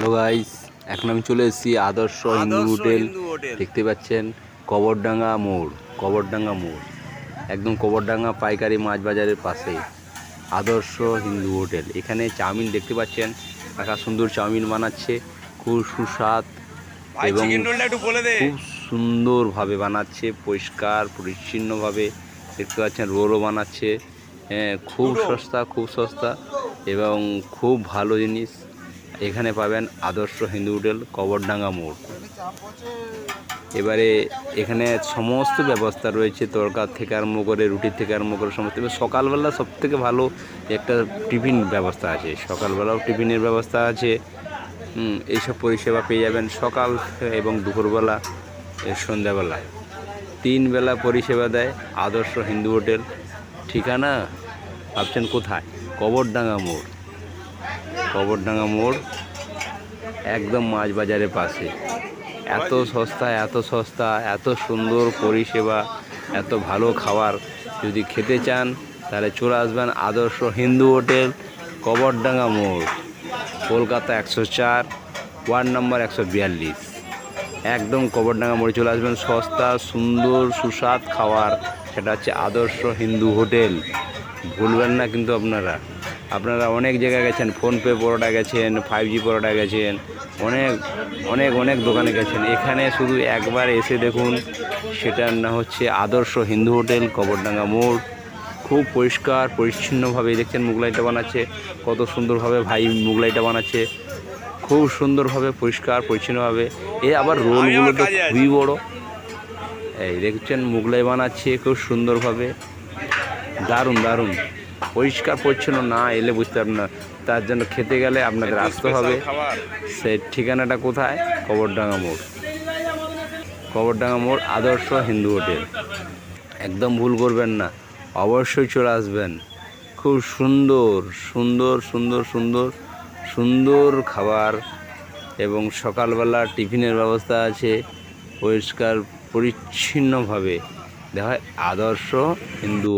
Hello guys এখন আমি চলে এসেছি আদর্শ হিন্দু হোটেল। দেখতে পাচ্ছেন কবরডাঙ্গা মোড় কবরডাঙ্গা মোড়। একদম কবরডাঙ্গা পাইকারি মাছ বাজারের পাশে আদর্শ হিন্দু হোটেল। এখানে চাউমিন দেখতে পাচ্ছেন। কাকা সুন্দর চাউমিন বানাচ্ছে। খুব সুস্বাদ এবং খুব সুন্দরভাবে বানাচ্ছে পরিষ্কার পরিচ্ছন্নভাবে। দেখতে পাচ্ছেন রোলও বানাচ্ছে। হ্যাঁ খুব সস্তা খুব সস্তা এবং খুব ভালো জিনিস। এখানে পাবেন আদর্শ হিন্দু হোটেল, কবরডাঙ্গা মোড়। এবারে এখানে সমস্ত ব্যবস্থা রয়েছে তরকার থেকে আরম্ভ করে রুটির থেকে আরম্ভ করে সমস্ত। সকালবেলা সব থেকে ভালো একটা টিফিন ব্যবস্থা আছে। সকালবেলাও টিফিনের ব্যবস্থা আছে। এইসব পরিষেবা পেয়ে যাবেন সকাল এবং দুপুরবেলা সন্ধ্যাবেলা। তিন বেলা পরিষেবা দেয় আদর্শ হিন্দু হোটেল। ঠিকানা ভাবছেন কোথায়? কবরডাঙ্গা মোড়। কবরডাঙ্গা মোড়, একদম মাছ বাজারের পাশে। এত সস্তা এত সস্তা, এত সুন্দর পরিষেবা, এত ভালো খাবার। যদি খেতে চান, তাহলে চলে আসবেন আদর্শ হিন্দু হোটেল, কবরডাঙ্গা মোড়। কলকাতা একশো চার, ওয়ার্ড নম্বর একশো বিয়াল্লিশ। একদম কবরডাঙ্গা মোড়ে চলে আসবেন। সস্তা, সুন্দর, সুস্বাদ খাবার। সেটা হচ্ছে আদর্শ হিন্দু হোটেল। ভুলবেন না কিন্তু আপনারা। আপনারা অনেক জায়গায় গেছেন ফোনপে পরোটা গেছেন ফাইভ জি পরোটা গেছেন, অনেক অনেক অনেক দোকানে গেছেন। এখানে শুধু একবার এসে দেখুন, সেটার না হচ্ছে আদর্শ হিন্দু হোটেল, কবরডাঙ্গা মোড়। খুব পরিষ্কার, পরিচ্ছন্নভাবে দেখছেন মুগলাইটা বানাচ্ছে, কত সুন্দরভাবে ভাই মুগলাইটা বানাচ্ছে। খুব সুন্দরভাবে, পরিষ্কার, পরিচ্ছন্নভাবে। এ আবার রোলগুলো তো খুবই বড়। এই দেখছেন মুগলাই বানাচ্ছে, খুব সুন্দরভাবে। দারুণ দারুণ। পরিষ্কার পরিচ্ছন্ন না এলে বুঝতে পারবেন না। তার জন্য খেতে গেলে আপনাদের আসতে হবে। সেই ঠিকানাটা কোথায়? কবরডাঙ্গা মোড়। কবরডাঙ্গা মোড় আদর্শ হিন্দু হোটেল। একদম ভুল করবেন না। অবশ্যই চলে আসবেন। খুব সুন্দর সুন্দর সুন্দর সুন্দর সুন্দর খাবার এবং সকালবেলা টিফিনের ব্যবস্থা আছে পরিষ্কার পরিচ্ছন্নভাবে। দেখা হয় আদর্শ হিন্দু